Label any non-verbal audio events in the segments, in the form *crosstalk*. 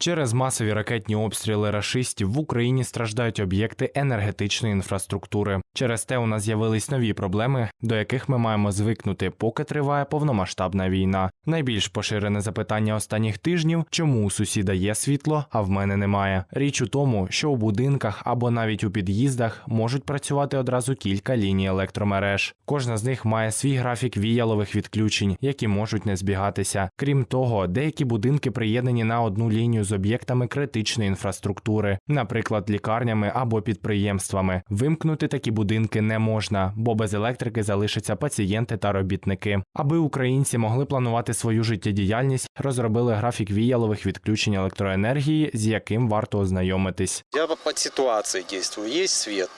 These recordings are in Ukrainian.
Через масові ракетні обстріли рашистів в Україні страждають об'єкти енергетичної інфраструктури. Через те у нас з'явились нові проблеми, до яких ми маємо звикнути, поки триває повномасштабна війна. Найбільш поширене запитання останніх тижнів, чому у сусіда є світло, а в мене немає. Річ у тому, що у будинках або навіть у під'їздах можуть працювати одразу кілька ліній електромереж. Кожна з них має свій графік віялових відключень, які можуть не збігатися. Крім того, деякі будинки приєднані на одну лінію з об'єктами критичної інфраструктури, наприклад, лікарнями або підприємствами. Вимкнути такі будинки не можна, бо без електрики залишаться пацієнти та робітники. Аби українці могли планувати свою життєдіяльність, розробили графік віялових відключень електроенергії, з яким варто ознайомитись. Я под ситуацией действую. Есть свет,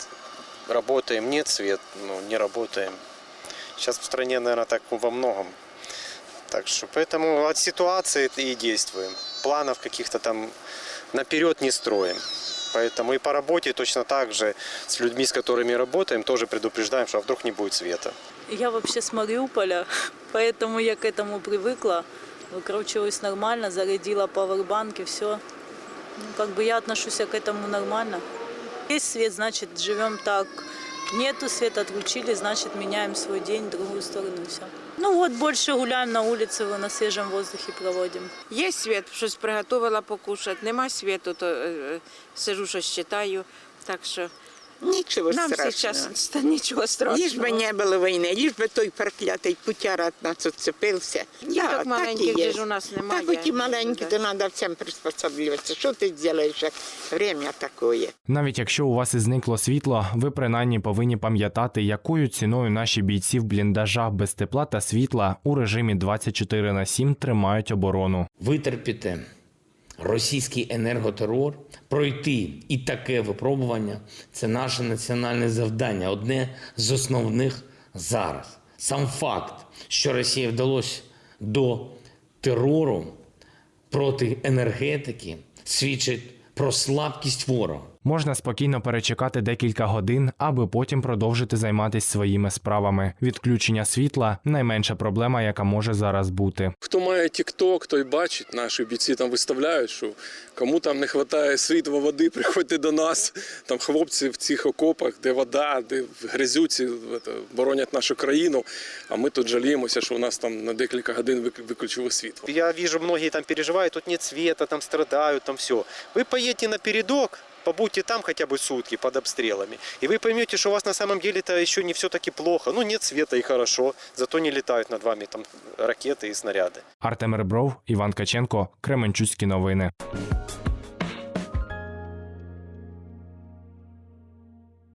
работаем, нет свет, ну, не работаем. Сейчас в стране, наверное, так во многом. Так что поэтому от ситуации и действуем. Планов каких-то там наперед не строим. Поэтому и по работе точно так же с людьми, с которыми работаем, тоже предупреждаем, что а вдруг не будет света. Я вообще с Мариуполя, *laughs* поэтому я к этому привыкла. Выкручиваюсь нормально, зарядила пауэрбанк и все. Ну, как бы я отношусь к этому нормально. Есть свет, значит, живем так. Нету света, отключили, значит, меняем свой день в другую сторону все. Ну вот, больше гуляем на улице, на свежем воздухе проводим. Є світ, щось приготувала покушати, нема світу, то е, е, сижу, щось читаю. Так що Нічого нам страшного. зараз нічого страшного. Ліж би не було війни, ліж би той проклятий путяра від нас відцепився. Діток маленьких же ж у нас немає. Так хоч і маленькі, то треба всім приспособлюватися. Що ти зробиш, як время таке? Навіть якщо у вас і зникло світло, ви принаймні повинні пам'ятати, якою ціною наші бійці в бліндажах без тепла та світла у режимі 24 на 7 тримають оборону. витерпіти російський енерготерор, пройти і таке випробування це наше національне завдання, одне з основних зараз. Сам факт, що Росії вдалося до терору проти енергетики, свідчить про слабкість ворога. Можна спокійно перечекати декілька годин, аби потім продовжити займатися своїми справами. Відключення світла найменша проблема, яка може зараз бути. Хто має TikTok, той бачить, наші бійці там виставляють, що кому там не вистачає світла, води, *laughs* приходьте до нас. Там хлопці в цих окопах, де вода, де в грязюці боронять нашу країну. А ми тут жаліємося, що у нас там на декілька годин вик- виключили світло. Я вижу, многие там переживают, тут нет света, там страдают, там все. Вы поедете на передок, побудьте там хотя бы сутки под обстрелами, и вы поймете, что у вас на самом деле-то еще не все-таки плохо. Ну, нет света и хорошо, зато не летают над вами там ракеты и снаряды. Артем Ребров, Іван Каченко, Кременчуцькі новини.